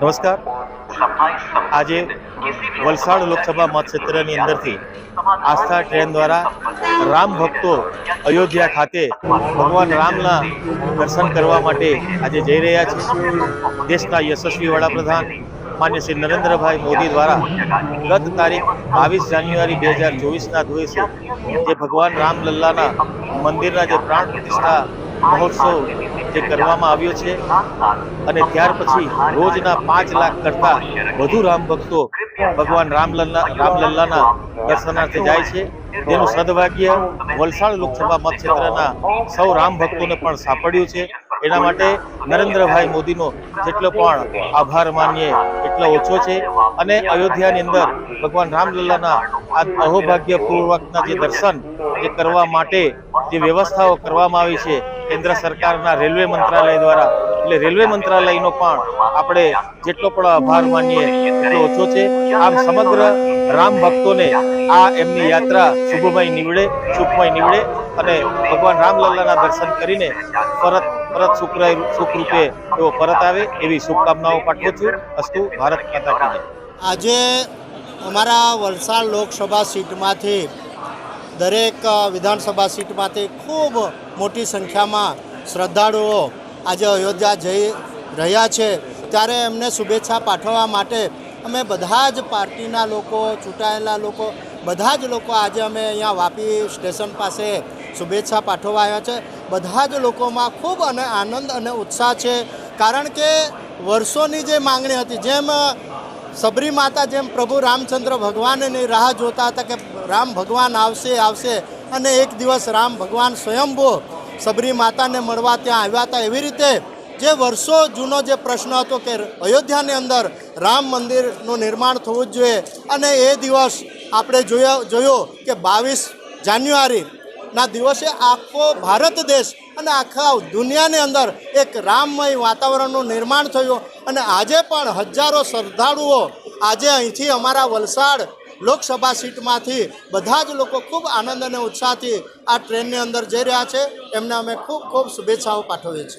નમસ્કાર. આજે વલસાડ લોકસભા મતક્ષેત્રની અંદરથી આસ્થા ટ્રેન દ્વારા રામ ભક્તો અયોધ્યા ખાતે ભગવાન રામના દર્શન કરવા માટે આજે જઈ રહ્યા છે. દેશના યશસ્વી વડાપ્રધાન માન્ય શ્રી નરેન્દ્રભાઈ મોદી દ્વારા ગત તારીખ બાવીસ જાન્યુઆરી બે હજાર ચોવીસના દિવસે જે ભગવાન રામલલ્લાના મંદિરના જે પ્રાણ પ્રતિષ્ઠા મહોત્સવ જે કરવામાં આવ્યો છે અને ત્યાર પછી રોજના પાંચ લાખ કરતા વધુ રામ ભક્તો ભગવાન રામલલ્લા રામલલ્લાના દર્શનાર્થે જાય છે. તેનું સદભાગ્ય વલસાડ લોકસભા મતક્ષેત્રના સૌ રામ ભક્તોને પણ સાંપડ્યું છે. એના માટે નરેન્દ્રભાઈ મોદીનો જેટલો પણ આભાર માનીએ એટલો ઓછો છે અને અયોધ્યાની અંદર ભગવાન રામલલ્લાના આ અહોભાગ્યપૂર્વકના જે દર્શન જે કરવા માટે જે વ્યવસ્થાઓ કરવામાં આવી છે, કેન્દ્ર સરકારના રેલવે મંત્રાલય દ્વારા એટલે રેલવે મંત્રાલયનો પણ આપણે જેટલો પણ આભાર માનીએ એટલો ઓછો છે. આમ સમગ્ર રામ ભક્તોને આ એમની યાત્રા શુભમય નીવડે, સુખમય નીવડે અને ભગવાન રામલલ્લાના દર્શન કરીને પરત પરત સુખરાય સુખરૂપે તેઓ પરત આવે એવી શુભકામનાઓ પાઠવું છું. અસ્તુ ભારત માતા આજે અમારા વલસાડ લોકસભા સીટમાંથી દરેક વિધાનસભા સીટમાંથી ખૂબ મોટી સંખ્યામાં શ્રદ્ધાળુઓ આજે અયોધ્યા જઈ રહ્યા છે, ત્યારે એમને શુભેચ્છા પાઠવવા માટે અમે બધા જ પાર્ટીના લોકો, ચૂંટાયેલા લોકો, બધા જ લોકો આજે અમે અહીંયા વાપી સ્ટેશન પાસે શુભેચ્છા પાઠવવા આવ્યા છે. બધા જ લોકોમાં ખૂબ અને આનંદ અને ઉત્સાહ છે, કારણ કે વર્ષોની જે માંગણી હતી, જેમ સબરી માતા, જેમ પ્રભુ રામચંદ્ર ભગવાનની રાહ જોતા હતા કે રામ ભગવાન આવશે આવશે, અને એક દિવસ રામ ભગવાન સ્વયંભૂ સબરી માતાને મળવા ત્યાં આવ્યા હતા. એવી રીતે જે વર્ષો જૂનો જે પ્રશ્ન હતો કે અયોધ્યાની અંદર રામ મંદિરનું નિર્માણ થવું જ જોઈએ અને એ દિવસ આપણે જોયો જોયો કે બાવીસ જાન્યુઆરીના દિવસે આખો ભારત દેશ અને આખા દુનિયાની અંદર એક રામમય વાતાવરણનું નિર્માણ થયું અને આજે પણ હજારો શ્રદ્ધાળુઓ આજે અહીંથી અમારા વલસાડ લોકસભા સીટમાંથી બધા જ લોકો ખૂબ આનંદ અને ઉત્સાહથી આ ટ્રેનની અંદર જઈ રહ્યા છે. એમને અમે ખૂબ ખૂબ શુભેચ્છાઓ પાઠવીએ છીએ.